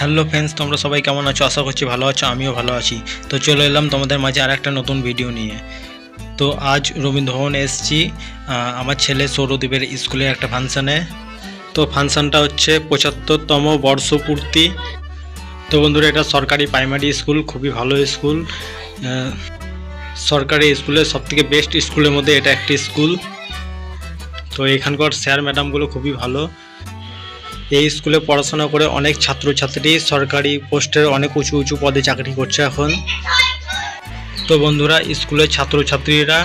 Hello friends, তোমরা সবাই কেমন আছো? আশা করছি ভালো আছো, আমিও ভালো আছি। তো চলে এলাম তোমাদের মাঝে আর একটা নতুন ভিডিও নিয়ে। তো আজ রবীন্দ্রভবন এসছি আমার ছেলে সৌরদ্বীপের স্কুলের একটা ফাংশানে তো ফাংশানটা হচ্ছে পঁচাত্তরতম বর্ষপূর্তি। তো বন্ধুরা, এটা সরকারি প্রাইমারি স্কুল খুবই ভালো স্কুল সরকারি স্কুলের সবথেকে বেস্ট স্কুলের মধ্যে এটা একটি স্কুল তো এখানকার স্যার ম্যাডামগুলো খুবই ভালো। এই স্কুলে পড়াশোনা করে অনেক ছাত্রছাত্রী সরকারি পোস্টের অনেক উঁচু উঁচু পদে চাকরি করছে এখন। তো বন্ধুরা, স্কুলের ছাত্রছাত্রীরা,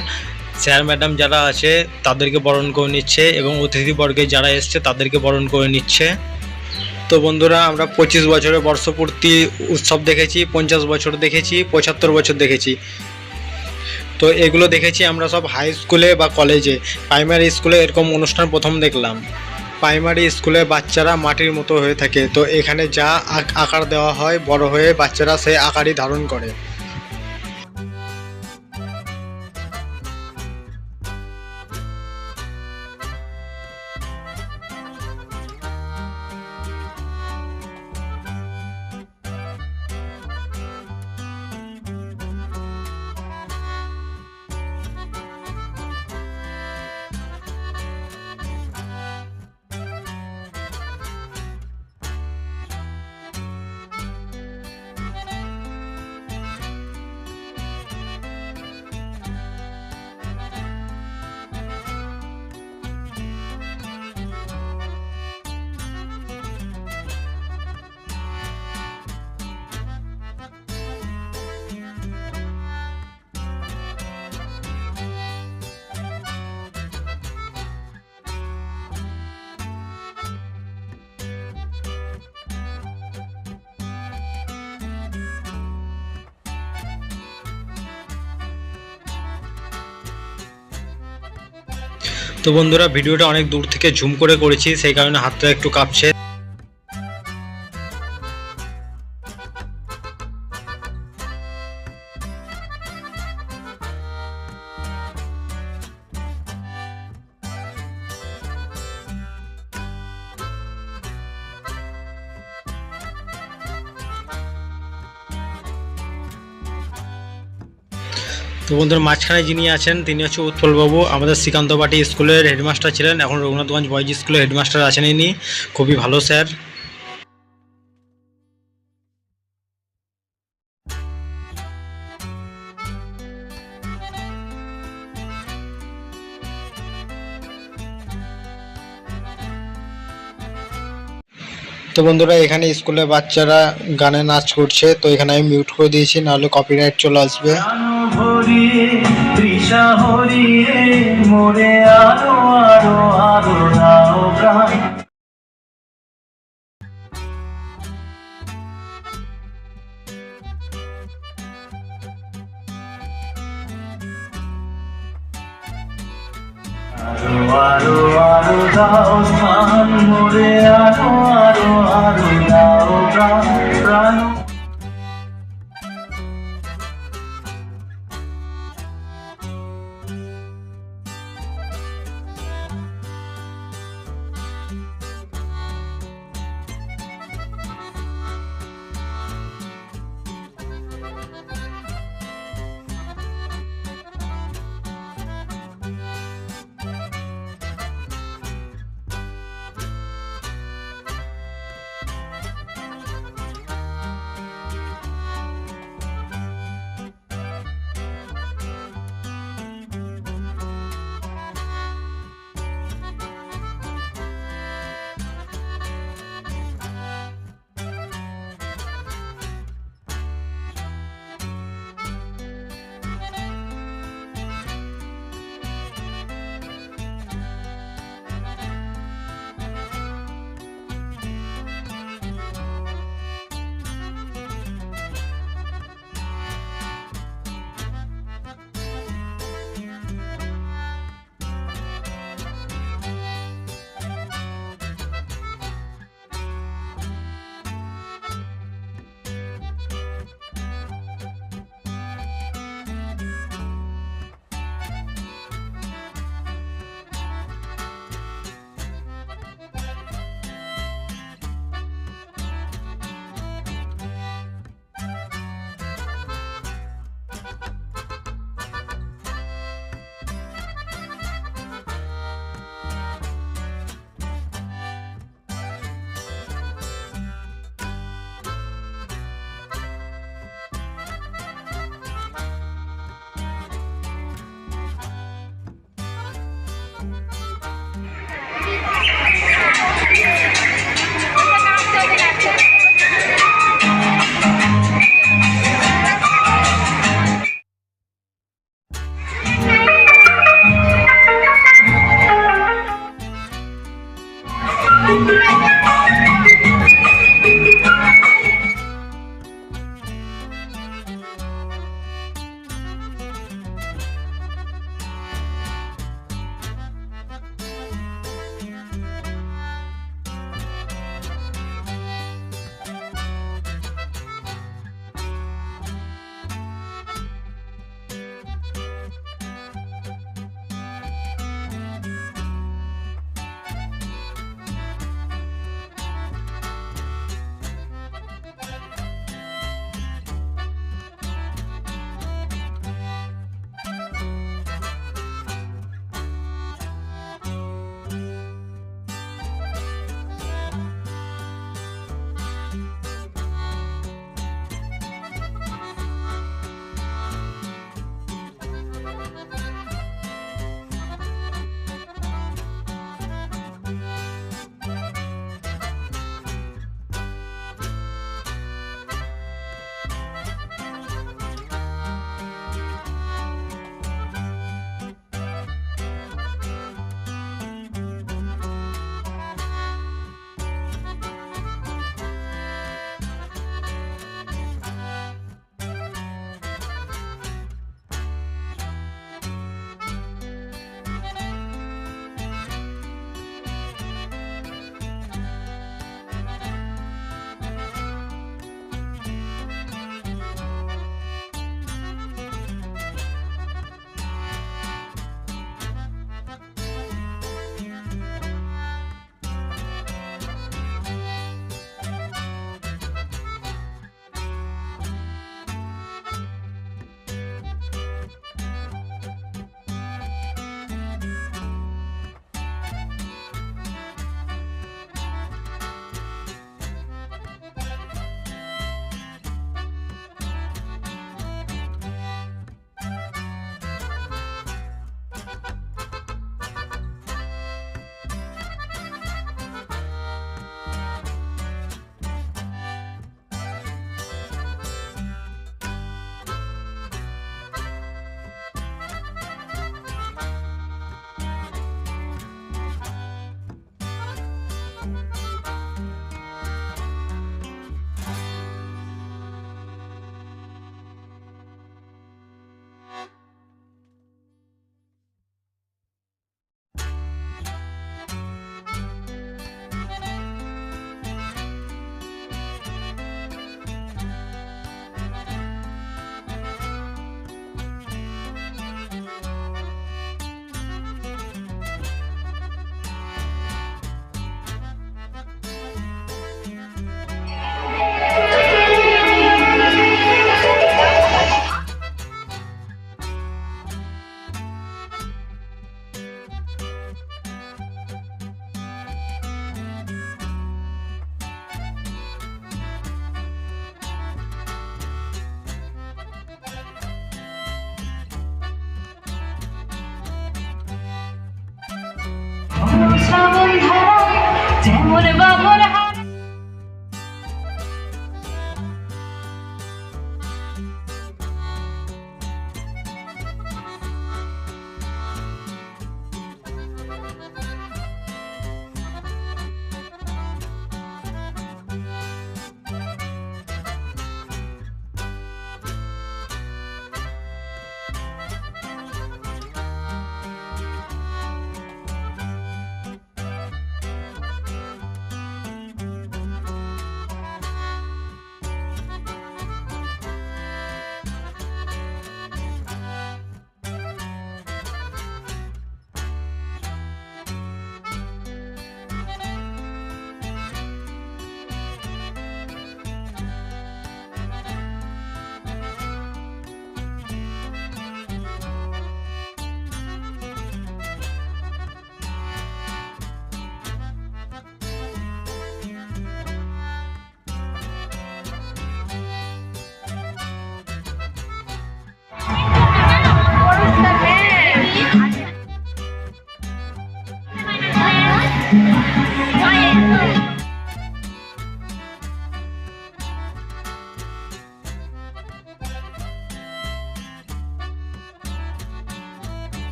স্যার, ম্যাডাম যারা আছে, তাদেরকে বরণ করে নিচ্ছে এবং অতিথিবর্গে যারা এসছে, তাদেরকে বরণ করে নিচ্ছে। তো বন্ধুরা, আমরা পঁচিশ বছরের বর্ষপূর্তি উৎসব দেখেছি, পঞ্চাশ বছর দেখেছি, পঁচাত্তর বছর দেখেছি। তো এগুলো দেখেছি আমরা সব হাই স্কুলে বা কলেজে প্রাইমারি স্কুলে এরকম অনুষ্ঠান প্রথম দেখলাম। প্রাইমারি স্কুলে বাচ্চারা মাটির মতো হয়ে থাকে। তো এখানে যা আক- আকার দেওয়া হয় বড় হয়ে বাচ্চারা সেই আকারই ধারণ করে। তো বন্ধুরা ভিডিওটা অনেক দূর থেকে ঝুম করে করেছি সেই কারণে হাতটা একটু কাঁপছে। তো বন্ধুরা, মাঝখানে যিনি আছেন, তিনি হচ্ছে উৎপলবাবু। আমাদের শ্রীকান্ত বাটি স্কুলের হেডমাস্টার ছিলেন। এখন রঘুনাথগঞ্জ বয়েজ স্কুলের হেডমাস্টার আছেন ইনি। খুবই ভালো, স্যার। তো বন্ধুরা, এখানে স্কুলে বাচ্চারা গানে নাচ করছে। তো এখানে আমি মিউট করে দিয়েছি, নাহলে কপিরাইট চলে আসবে। ভরিয়ে তৃষা হরিয়ে মোরে আরও আরও আরও দাও প্রাণ আরও আরও আরও দাও।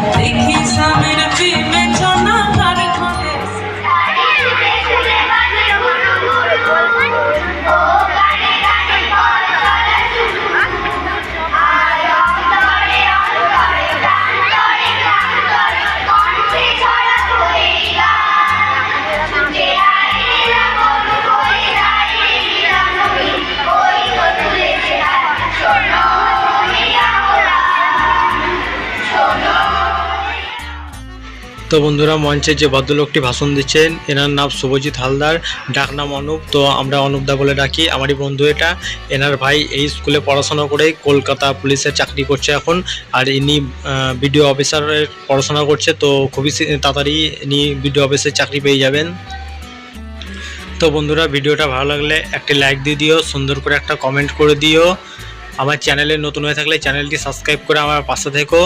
দেখি স্বামীর তো বন্ধুরা, মঞ্চে যে ভদ্রলোকটি ভাষণ দিচ্ছেন, এনার নাম শুভজিৎ হালদার, ডাক নাম অনুপ। তো আমরা অনুপদা বলে ডাকি, আমারই বন্ধু এটা। এনার ভাই এই স্কুলে পড়াশোনা করে কলকাতা পুলিশের চাকরি করছে এখন, আর ইনি বিডিও অফিসারের পড়াশোনা করছে, তো খুবই তাড়াতাড়ি ইনি বিডিও অফিসের চাকরি পেয়ে যাবেন। তো বন্ধুরা, ভিডিওটা ভালো লাগলে একটি লাইক দিয়ে দিও, সুন্দর করে একটা কমেন্ট করে দিও। আমার চ্যানেলে নতুন হয়ে থাকলে চ্যানেলটি সাবস্ক্রাইব করে আমার পাশে থেকো।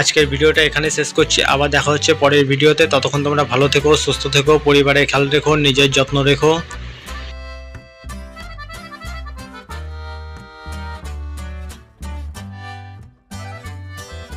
আজকের ভিডিওটা এখানে শেষ করছি। আবার দেখা হচ্ছে পরের ভিডিওতে। ততক্ষণ তোমরা ভালো থেকো, সুস্থ থেকো, পরিবারের খেয়াল রেখো, নিজের যত্ন রেখো।